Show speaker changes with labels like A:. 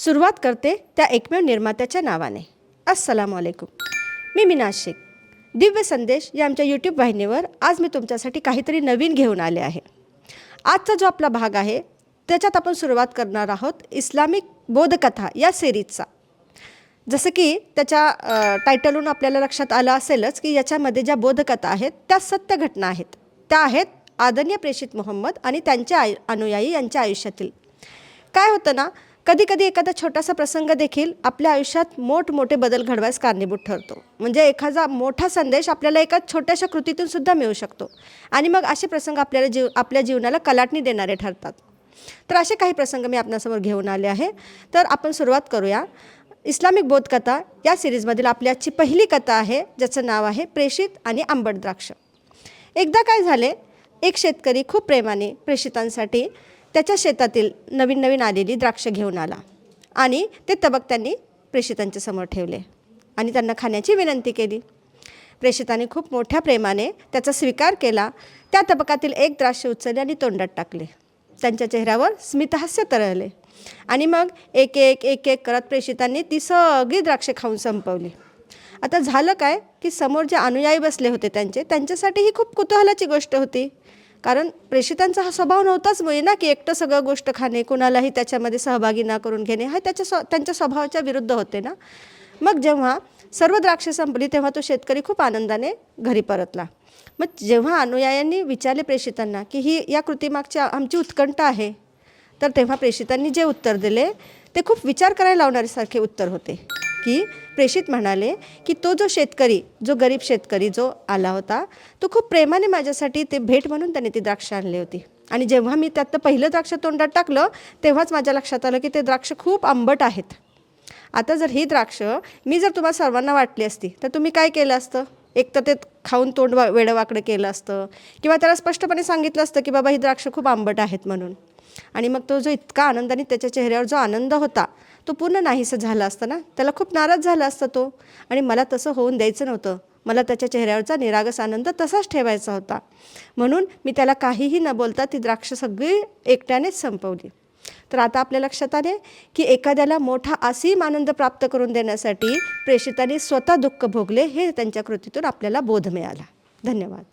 A: सुरुवात करते त्या एकमेव निर्मात्याच्या नावाने. अस्सलाम वालेकुम मी मिनाज शेख दिव्य संदेश या आमच्या यूट्यूब वाहिनीवर आज मी तुमच्यासाठी काहीतरी नवीन घेऊन आले आहे. आजचा जो आपला भाग आहे त्याच्यात आपण सुरुवात करणार आहोत इस्लामिक बोधकथा या सिरीजचा जसं की त्याच्या टायटलहून आपल्याला लक्षात आलं असेलच की याच्यामध्ये ज्या बोधकथा आहेत त्या सत्य घटना आहेत. त्या आहेत आदरणीय प्रेषित मोहम्मद आणि त्यांच्या आय अनुयायी यांच्या आयुष्यातील. काय होतं ना कधी कधी एखादा छोटासा प्रसंग देखील आपल्या आयुष्यात मोठमोठे बदल घडवायस कारणीभूत ठरतो. म्हणजे एखादा मोठा संदेश आपल्याला एका छोट्याशा कृतीतून सुद्धा मिळू शकतो. आणि मग असे प्रसंग आपल्याला जीव आपल्या जीवनाला कलाटणी देणारे ठरतात. तर असे काही प्रसंग मी आपणासमोर घेऊन आले आहे. तर आपण सुरुवात करूया. इस्लामिक बोधकथा या सिरीजमधील आपली आजची पहिली कथा आहे ज्याचं नाव आहे प्रेषित आणि आंबट द्राक्ष. एकदा काय झाले? एक शेतकरी खूप प्रेमाने प्रेषितांसाठी त्याच्या शेतातील नवीन नवीन आलेली द्राक्ष घेऊन आला. आणि ते तबक त्यांनी प्रेषितांच्या समोर ठेवले. आणि त्यांना खाण्याची विनंती केली. प्रेषितांनी खूप मोठ्या प्रेमाने त्याचा स्वीकार केला. त्या तबकातील एक द्राक्ष उचलले आणि तोंडात टाकले. त्यांच्या चेहऱ्यावर स्मितहास्य तरळले. आणि मग एक एक एक एक करत प्रेषितांनी ती सगळी द्राक्षे खाऊन संपवली. आता झालं काय की समोर जे अनुयायी बसले होते त्यांचे त्यांच्यासाठी ही खूप कुतूहलाची गोष्ट होती. कारण प्रेषितांचा हा स्वभाव नव्हताच मुळे ना की एकटं सगळं गोष्ट खाणे कुणालाही त्याच्यामध्ये सहभागी ना करून घेणे हा त्याच्या स्व त्यांच्या स्वभावाच्या विरुद्ध होते ना. मग जेव्हा सर्व द्राक्षे संपली तेव्हा तो शेतकरी खूप आनंदाने घरी परतला. मग जेव्हा अनुयायांनी विचारले प्रेषितांना की ही या कृतीमागची आमची उत्कंठ आहे तर तेव्हा प्रेषितांनी जे उत्तर दिले ते खूप विचार करायला लावणारेसारखे उत्तर होते. की प्रेषित म्हणाले की तो जो शेतकरी जो गरीब शेतकरी जो आला होता तो खूप प्रेमाने माझ्यासाठी ते भेट म्हणून त्याने ती द्राक्ष आणली होती. आणि जेव्हा मी त्यात पहिलं द्राक्ष तोंडात टाकलं तेव्हाच माझ्या लक्षात आलं की ते द्राक्ष खूप आंबट आहेत. आता जर ही द्राक्ष मी जर तुम्हाला सर्वांना वाटली असती तर तुम्ही काय केलं असतं? एक तर ते खाऊन तोंड वा वेडंवाकडं केलं असतं किंवा त्याला स्पष्टपणे सांगितलं असतं की बाबा ही द्राक्ष खूप आंबट आहेत म्हणून. आणि मग तो जो इतका आनंदाने त्याच्या चेहऱ्यावर जो आनंद होता तो पूर्ण नाहीसं झाला असतं ना? त्याला खूप नाराज झाला असता तो. आणि मला तसं होऊन द्यायचं नव्हतं. मला त्याच्या चेहऱ्यावरचा निरागस आनंद तसाच ठेवायचा होता. म्हणून मी त्याला काहीही न बोलता ती द्राक्ष सगळी एकट्यानेच संपवली. तर आता आपल्या लक्षात आले की एखाद्याला मोठा असीम आनंद प्राप्त करून देण्यासाठी प्रेषितांनी स्वतः दुःख भोगले हे त्यांच्या कृतीतून आपल्याला बोध मिळाला. धन्यवाद.